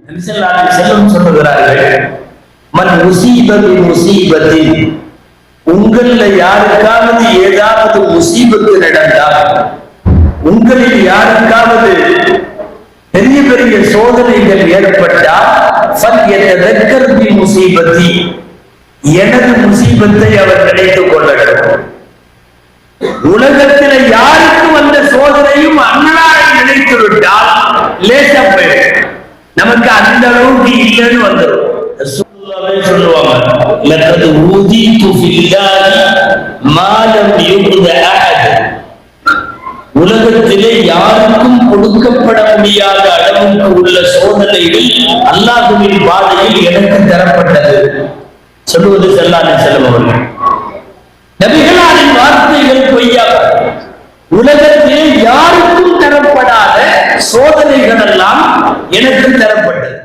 நபிசல்லாஹு சொல்லுகிறார்கள் மன் முசீபத்து முசீபத்தில் உங்களில் யாருக்காவது ஏதாவது முசீபத்து நடந்தால் உங்களில் யாருக்காவது பெரிய பெரிய சோதனைகள் ஏற்பட்டால் ஃபல்யதக்கர் முசீபத்தி எனது முசீபத்தை அவர் நினைத்துக் கொள்ளட்டும். உலகத்தில் யாருக்கு வந்த சோதனையும் அண்ணனாரை நினைத்து விட்டால் லேசா போயிடும். நமக்கு அந்த அளவுக்கு இல்லைன்னு வந்துடும் ரசூலுல்லாஹே சொல்லுவாங்க உலகத்திலே யாருக்கும் கொடுக்கப்பட முடியாத அளவுக்கு உள்ள சோதனைகள் அல்லாஹுவின் பாதையில் எனக்கு தரப்பட்டது. சொல்லுவது செல்லாத செல்வம் அவர்கள். நபிகளாரின் வார்த்தைகள் பொய்யா? உலகத்திலே யாருக்கும் தரப்பட எனக்கு தரப்பட்டது.